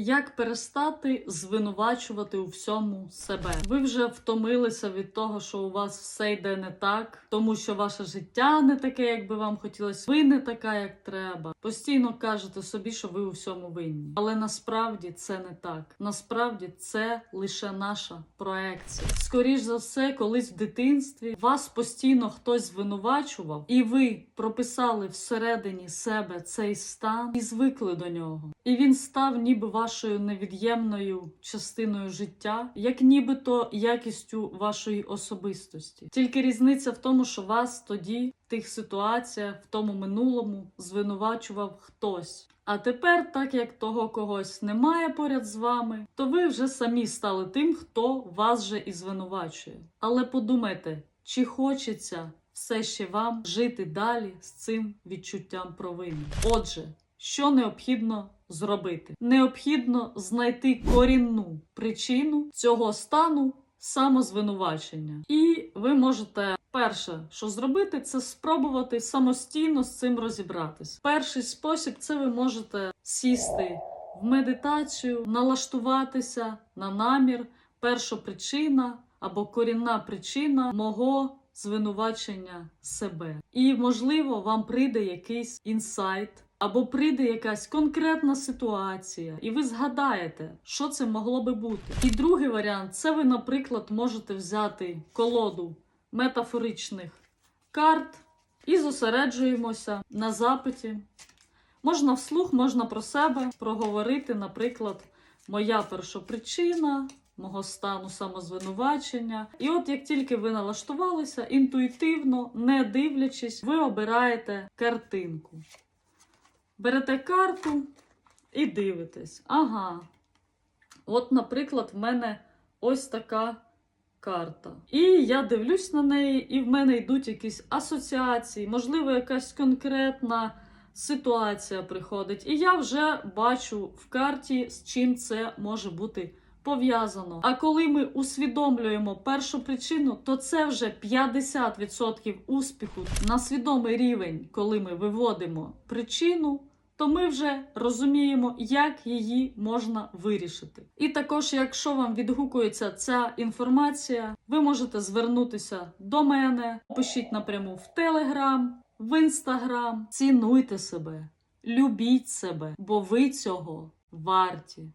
Як перестати звинувачувати у всьому себе? Ви вже втомилися від того, що у вас все йде не так, тому що ваше життя не таке, як би вам хотілося. Ви не така, як треба. Постійно кажете собі, що ви у всьому винні. Але насправді це не так. Насправді це лише наша проекція. Скоріш за все, колись в дитинстві вас постійно хтось звинувачував, і ви прописали всередині себе цей стан і звикли до нього. І він став ніби вашою невід'ємною частиною життя, як нібито якістю вашої особистості. Тільки різниця в тому, що вас тоді в тих ситуаціях, в тому минулому звинувачував хтось. А тепер, так як того когось немає поряд з вами, то ви вже самі стали тим, хто вас же і звинувачує. Але подумайте, чи хочеться все ще вам жити далі з цим відчуттям провини? Отже, що необхідно зробити? Необхідно знайти корінну причину цього стану самозвинувачення. І ви можете перше, що зробити, це спробувати самостійно з цим розібратись. Перший спосіб це ви можете сісти в медитацію, налаштуватися на намір, перша причина або корінна причина мого звинувачення себе. І, можливо, вам прийде якийсь інсайт. Або прийде якась конкретна ситуація, і ви згадаєте, що це могло би бути. І другий варіант це ви, наприклад, можете взяти колоду метафоричних карт і зосереджуємося на запиті. Можна вслух, можна про себе проговорити, наприклад, моя першопричина, мого стану самозвинувачення. І от як тільки ви налаштувалися, інтуїтивно, не дивлячись, ви обираєте картинку. Берете карту і дивитесь. Ага. От, наприклад, в мене ось така карта. І я дивлюсь на неї, і в мене йдуть якісь асоціації, можливо, якась конкретна ситуація приходить. І я вже бачу в карті, з чим це може бути пов'язано. А коли ми усвідомлюємо першу причину, то це вже 50% успіху на свідомий рівень, коли ми виводимо причину. То ми вже розуміємо, як її можна вирішити. І також, якщо вам відгукується ця інформація, ви можете звернутися до мене, пишіть напряму в Телеграм, в Інстаграм. Цінуйте себе, любіть себе, бо ви цього варті.